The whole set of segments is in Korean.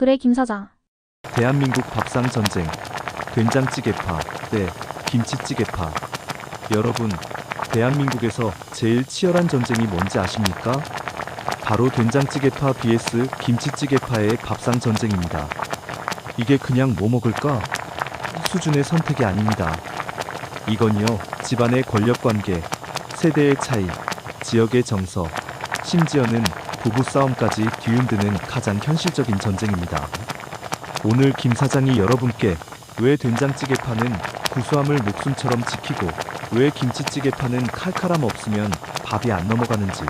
그래, 김 사장. 대한민국 밥상 전쟁. 된장찌개파 대 김치찌개파. 여러분, 대한민국에서 제일 치열한 전쟁이 뭔지 아십니까? 바로 된장찌개파 vs 김치찌개파의 밥상 전쟁입니다. 이게 그냥 뭐 먹을까? 수준의 선택이 아닙니다. 이건요, 집안의 권력 관계, 세대의 차이, 지역의 정서, 심지어는 부부싸움까지 뒤흔드는 가장 현실적인 전쟁입니다. 오늘 김 사장이 여러분께 왜 된장찌개 파는 구수함을 목숨처럼 지키고 왜 김치찌개 파는 칼칼함 없으면 밥이 안 넘어가는지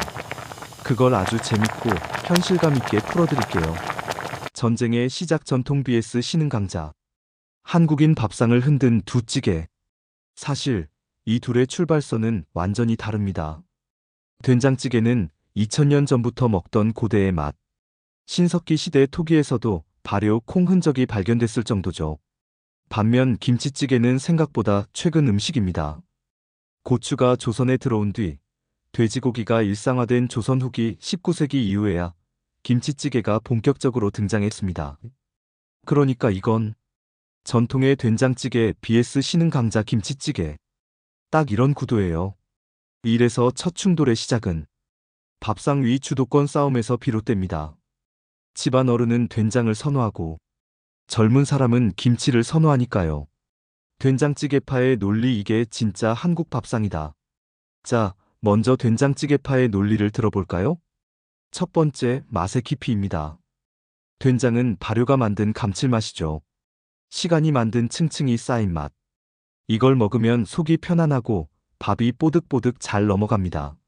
그걸 아주 재밌고 현실감 있게 풀어드릴게요. 전쟁의 시작 전통 vs 신흥 강자 한국인 밥상을 흔든 두 찌개 사실 이 둘의 출발선은 완전히 다릅니다. 된장찌개는 2000년 전부터 먹던 고대의 맛. 신석기 시대 토기에서도 발효 콩 흔적이 발견됐을 정도죠. 반면 김치찌개는 생각보다 최근 음식입니다. 고추가 조선에 들어온 뒤 돼지고기가 일상화된 조선 후기 19세기 이후에야 김치찌개가 본격적으로 등장했습니다. 그러니까 이건 전통의 된장찌개 vs 신흥 강자 김치찌개. 딱 이런 구도예요. 이래서 첫 충돌의 시작은 밥상 위 주도권 싸움에서 비롯됩니다. 집안 어른은 된장을 선호하고 젊은 사람은 김치를 선호하니까요. 된장찌개파의 논리 이게 진짜 한국 밥상이다. 자, 먼저 된장찌개파의 논리를 들어볼까요? 첫 번째, 맛의 깊이입니다. 된장은 발효가 만든 감칠맛이죠. 시간이 만든 층층이 쌓인 맛. 이걸 먹으면 속이 편안하고 밥이 뽀득뽀득 잘 넘어갑니다.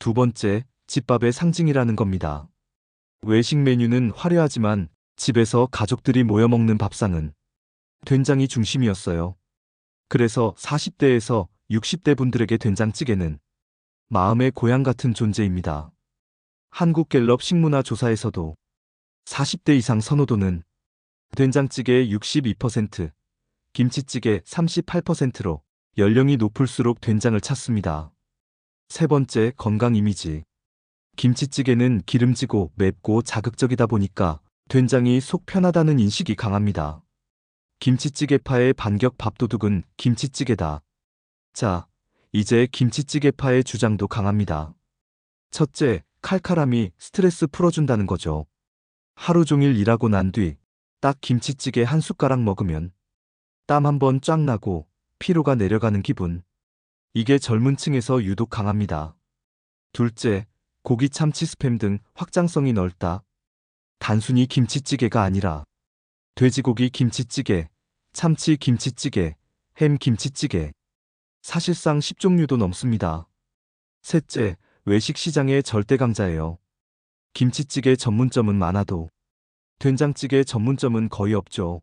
두 번째, 집밥의 상징이라는 겁니다. 외식 메뉴는 화려하지만 집에서 가족들이 모여 먹는 밥상은 된장이 중심이었어요. 그래서 40대에서 60대 분들에게 된장찌개는 마음의 고향 같은 존재입니다. 한국갤럽 식문화 조사에서도 40대 이상 선호도는 된장찌개 62%, 김치찌개 38%로 연령이 높을수록 된장을 찾습니다. 세 번째, 건강 이미지. 김치찌개는 기름지고 맵고 자극적이다 보니까 된장이 속 편하다는 인식이 강합니다. 김치찌개파의 반격 밥도둑은 김치찌개다. 자, 이제 김치찌개파의 주장도 강합니다. 첫째, 칼칼함이 스트레스 풀어준다는 거죠. 하루 종일 일하고 난 뒤 딱 김치찌개 한 숟가락 먹으면 땀 한 번 쫙 나고 피로가 내려가는 기분. 이게 젊은 층에서 유독 강합니다. 둘째, 고기 참치 스팸 등 확장성이 넓다. 단순히 김치찌개가 아니라 돼지고기 김치찌개, 참치 김치찌개, 햄 김치찌개. 사실상 10종류도 넘습니다. 셋째, 외식 시장의 절대 강자예요. 김치찌개 전문점은 많아도 된장찌개 전문점은 거의 없죠.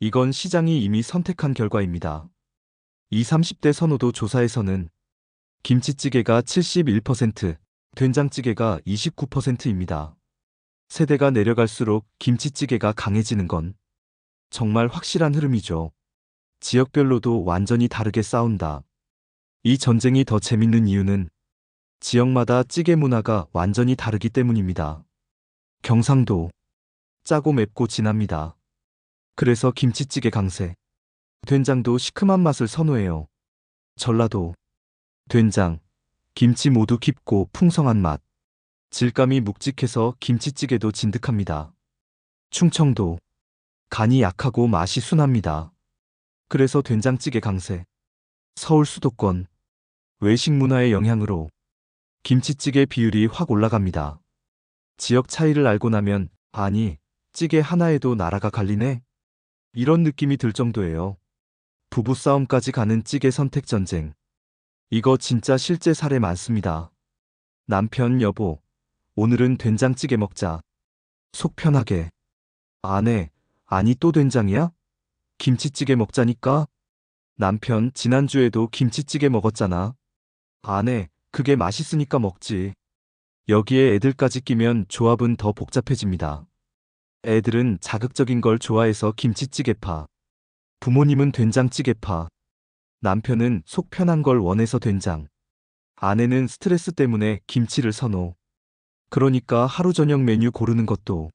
이건 시장이 이미 선택한 결과입니다. 20, 30대 선호도 조사에서는 김치찌개가 71%, 된장찌개가 29%입니다. 세대가 내려갈수록 김치찌개가 강해지는 건 정말 확실한 흐름이죠. 지역별로도 완전히 다르게 싸운다. 이 전쟁이 더 재밌는 이유는 지역마다 찌개 문화가 완전히 다르기 때문입니다. 경상도 짜고 맵고 진합니다. 그래서 김치찌개 강세. 된장도 시큼한 맛을 선호해요. 전라도 된장, 김치 모두 깊고 풍성한 맛. 질감이 묵직해서 김치찌개도 진득합니다. 충청도 간이 약하고 맛이 순합니다. 그래서 된장찌개 강세. 서울 수도권 외식 문화의 영향으로 김치찌개 비율이 확 올라갑니다. 지역 차이를 알고 나면 아니 찌개 하나에도 나라가 갈리네? 이런 느낌이 들 정도예요. 부부싸움까지 가는 찌개 선택 전쟁. 이거 진짜 실제 사례 많습니다. 남편, 여보, 오늘은 된장찌개 먹자. 속 편하게. 아내, 아니 또 된장이야? 김치찌개 먹자니까? 남편, 지난주에도 김치찌개 먹었잖아. 아내, 그게 맛있으니까 먹지. 여기에 애들까지 끼면 조합은 더 복잡해집니다. 애들은 자극적인 걸 좋아해서 김치찌개파. 부모님은 된장찌개파. 남편은 속 편한 걸 원해서 된장. 아내는 스트레스 때문에 김치를 선호. 그러니까 하루 저녁 메뉴 고르는 것도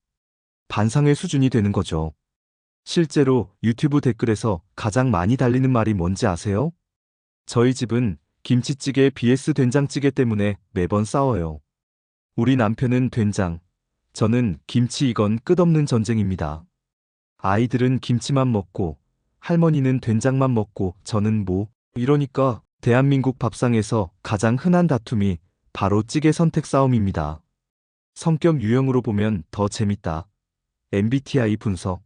반상회 수준이 되는 거죠. 실제로 유튜브 댓글에서 가장 많이 달리는 말이 뭔지 아세요? 저희 집은 김치찌개 vs 된장찌개 때문에 매번 싸워요. 우리 남편은 된장, 저는 김치 이건 끝없는 전쟁입니다. 아이들은 김치만 먹고 할머니는 된장만 먹고 저는 뭐 이러니까 대한민국 밥상에서 가장 흔한 다툼이 바로 찌개 선택 싸움입니다. 성격 유형으로 보면 더 재밌다. MBTI 분석.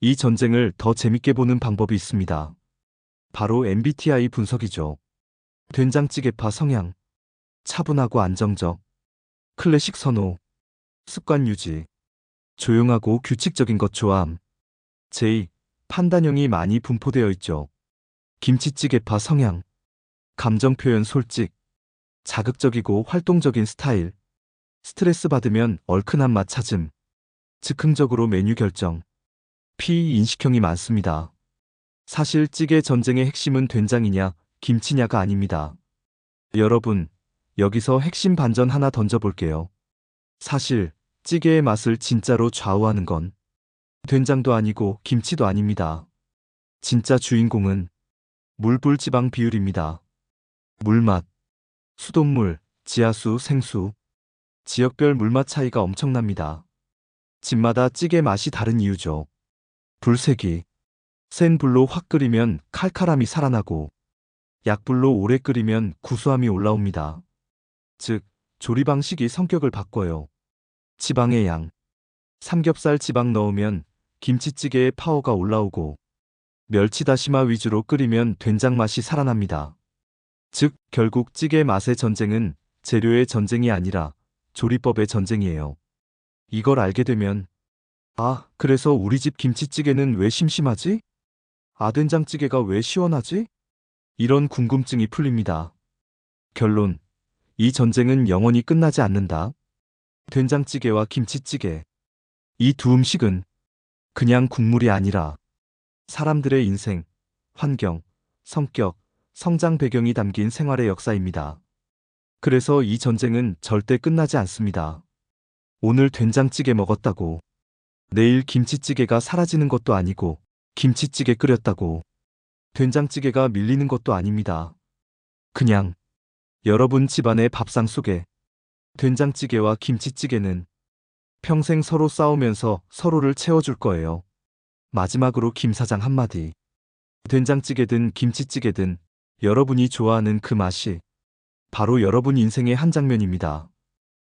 이 전쟁을 더 재밌게 보는 방법이 있습니다. 바로 MBTI 분석이죠. 된장찌개파 성향. 차분하고 안정적. 클래식 선호. 습관 유지. 조용하고 규칙적인 것 좋아함. J. 판단형이 많이 분포되어 있죠. 김치찌개파 성향. 감정 표현 솔직. 자극적이고 활동적인 스타일. 스트레스 받으면 얼큰한 맛 찾음. 즉흥적으로 메뉴 결정. P 인식형이 많습니다. 사실 찌개 전쟁의 핵심은 된장이냐, 김치냐가 아닙니다. 여러분, 여기서 핵심 반전 하나 던져볼게요. 사실, 찌개의 맛을 진짜로 좌우하는 건 된장도 아니고 김치도 아닙니다. 진짜 주인공은 물불 지방 비율입니다. 물맛, 수돗물, 지하수, 생수. 지역별 물맛 차이가 엄청납니다. 집마다 찌개 맛이 다른 이유죠. 불색이. 센 불로 확 끓이면 칼칼함이 살아나고, 약불로 오래 끓이면 구수함이 올라옵니다. 즉, 조리 방식이 성격을 바꿔요. 지방의 양. 삼겹살 지방 넣으면 김치찌개의 파워가 올라오고, 멸치 다시마 위주로 끓이면 된장 맛이 살아납니다. 즉, 결국 찌개 맛의 전쟁은 재료의 전쟁이 아니라 조리법의 전쟁이에요. 이걸 알게 되면, 아, 그래서 우리 집 김치찌개는 왜 심심하지? 아, 된장찌개가 왜 시원하지? 이런 궁금증이 풀립니다. 결론. 이 전쟁은 영원히 끝나지 않는다. 된장찌개와 김치찌개. 이 두 음식은 그냥 국물이 아니라 사람들의 인생, 환경, 성격, 성장 배경이 담긴 생활의 역사입니다. 그래서 이 전쟁은 절대 끝나지 않습니다. 오늘 된장찌개 먹었다고. 내일 김치찌개가 사라지는 것도 아니고, 김치찌개 끓였다고. 된장찌개가 밀리는 것도 아닙니다. 그냥, 여러분 집안의 밥상 속에, 된장찌개와 김치찌개는 평생 서로 싸우면서 서로를 채워줄 거예요. 마지막으로 김 사장 한마디. 된장찌개든 김치찌개든 여러분이 좋아하는 그 맛이 바로 여러분 인생의 한 장면입니다.